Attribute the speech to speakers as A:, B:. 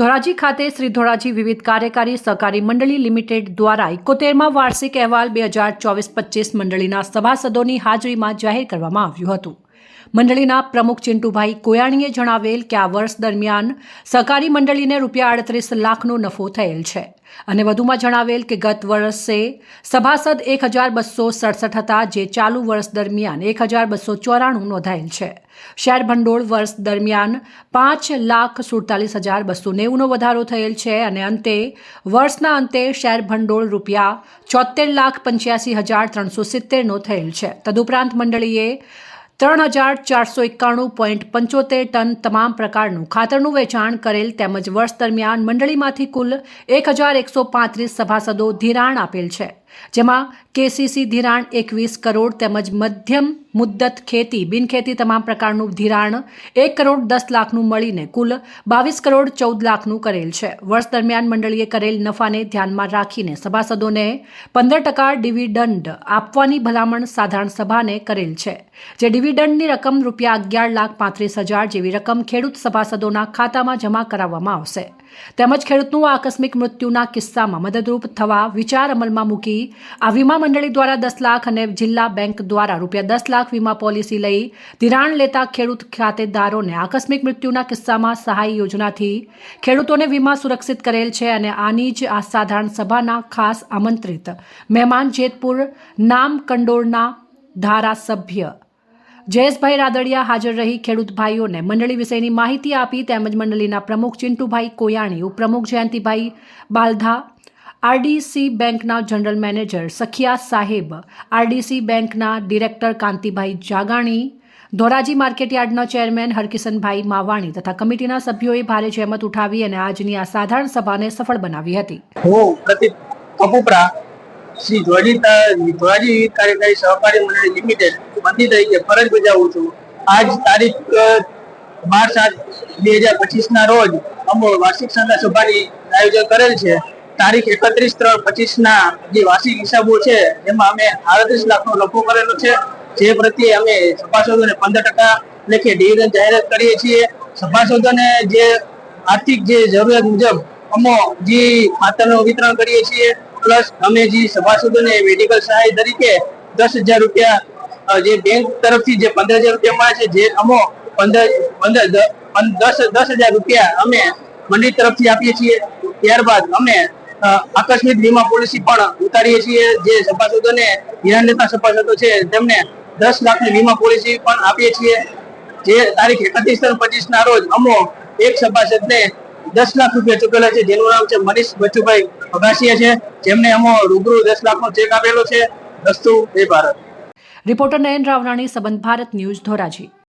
A: ધોરાજી ખાતે શ્રી ધોરાજી વિવિધ કાર્યકારી સહકારી મંડળી લિમિટેડ દ્વારા એકોતેરમાં વાર્ષિક અહેવાલ બે હજાર ચોવીસ પચીસ મંડળીના સભાસદોની હાજરીમાં જાહેર કરવામાં આવ્યું હતું. મંડળીના પ્રમુખ ચિંટુભાઈ કોયાણીએ જણાવેલ કે આ વર્ષ દરમિયાન સહકારી મંડળીને રૂપિયા આડત્રીસ લાખનો નફો થયેલ છે. અને વધુમાં જણાવેલ કે ગત વર્ષે સભાસદ એક હજાર બસો સડસઠ હતા, જે ચાલુ વર્ષ દરમિયાન એક હજાર બસો ચોરાણું નોંધાયેલ છે. શેર ભંડોળ વર્ષ દરમિયાન પાંચ લાખ સુડતાલીસ હજાર બસો નેવુંનો વધારો થયેલ છે અને અંતે વર્ષના અંતે શેર ભંડોળ રૂપિયા ચોતેર લાખ પંચ્યાસી હજાર ત્રણસો સિત્તેરનો થયેલ છે. તદુપરાંત મંડળીએ ત્રણ હજાર ચારસો એકાણું પોઈન્ટ પંચોતેર ટન તમામ પ્રકારનું ખાતરનું વેચાણ કરેલ તેમજ વર્ષ દરમિયાન મંડળીમાંથી કુલ એક હજાર એકસો પાંત્રીસ સભાસદો ધિરાણ આપેલ છે. જેમાં કેસીસી ધિરાણ એકવીસ કરોડ તેમજ મધ્યમ મુદ્દત ખેતી, બિનખેતી તમામ પ્રકારનું ધિરાણ એક કરોડ દસ લાખનું મળીને કુલ બાવીસ કરોડ ચૌદ લાખનું કરેલ છે. વર્ષ દરમિયાન મંડળીએ કરેલ નફાને ધ્યાનમાં રાખીને સભાસદોને પંદર ટકા ડિવિડન્ડ આપવાની ભલામણ સાધારણ સભાને કરેલ છે, જે ડિવિડન્ડની રકમ રૂપિયા અગિયાર લાખ પાંત્રીસ હજાર જેવી રકમ ખેડૂત સભાસદોના ખાતામાં જમા કરાવવામાં આવશે. તેમજ ખેડૂતનું આકસ્મિક મૃત્યુના કિસ્સામાં મદદરૂપ થવા વિચાર અમલમાં મૂકી આ વીમા મંડળી દ્વારા દસ લાખ અને જિલ્લા બેંક દ્વારા રૂપિયા દસ લાખ વીમા પોલિસી લઈ ધિરાણ લેતા ખેડૂત ખાતેદારોને આકસ્મિક મૃત્યુના કિસ્સામાં સહાય યોજનાથી ખેડૂતોને વીમા સુરક્ષિત કરેલ છે અને આની જ આ સાધારણ સભાના ખાસ આમંત્રિત મહેમાન જેતપુર નામ કંડોળના ધારાસભ્ય જયેશભાઈ રાદડિયા હાજર રહી ખેડૂત ભાઈઓને મંડળી વિશેની માહિતી આપી તેમજ મંડળીના પ્રમુખ ચિંટુભાઈ કોયાણી, ઉપપ્રમુખ જયંતિભાઈ બાલધા આરડીસી બેંકના general manager Sakhiya Saheb, RDC બેંકના ડિરેક્ટર કાંતિભાઈ જાગાણી, ધોરાજી માર્કેટયાર્ડના ચેરમેન હરકિશનભાઈ માવાણી તથા કમિટીના સભ્યોએ ભારે જહેમત ઉઠાવી અને આજની આ સાધારણ સભાને સફળ બનાવી હતી.
B: હું પ્રતિક કપુપરા શ્રી ધોરાજી ધોરાજી કાર્યકારી સહકારી મંડળી લિમિટેડ મંત્રી તરીકે ફરજ બજાવું છું. આજ તારીખ બાર સાત બે હજાર પચીસ ના રોજ અમો વાર્ષિક સંઘ સભાની આયોજન કરેલ છે. તારીખ એકત્રીસ ત્રણ પચીસ ના જે વાર્ષિક હિસાબો છે, એમાં અમે આડત્રીસ લાખનો લખો કરેલો છે. જે પ્રત્યે અમે સભાસદોને પંદર ટકા લેખે ડિવિડન્ડ જાહેરાત કરીએ છીએ. સભાસદોને જે આર્થિક જે જરૂરિયાત મુજબ અમો જે ખાતરનું વિતરણ કરીએ છીએ, પ્લસ અમે જે સભાસદોને મેડિકલ સહાય તરીકે દસ હજાર રૂપિયા જે બેંક તરફથી જે પંદર હજાર રૂપિયા મળે છે, જે અમો પંદર પંદર, દસ દસ હજાર રૂપિયા અમે મંડળી તરફથી આપીએ છીએ. ત્યારબાદ અમે આકસ્મિક વીમા પોલિસી પણ ઉતારીએ છીએ. જે સભાસદોને ધિરાણ લેતા સભાસદો છે, તેમને દસ લાખની વીમા પોલિસી પણ આપીએ છીએ. જે તારીખ એકત્રીસ પચીસ ના રોજ અમો એક સભાસદને દસ લાખ રૂપિયા ચૂકેલા છે, જેનું નામ છે મનીષ બચુભાઈ અગાસિયા છે. જેમને અમો રૂબરૂ દસ લાખનો ચેક આપેલો છે. દસ્તુ બે ભારત.
A: રિપોર્ટર નયન રાવરાણી, સંબંધ ભારત ન્યૂઝ ધોરાજી.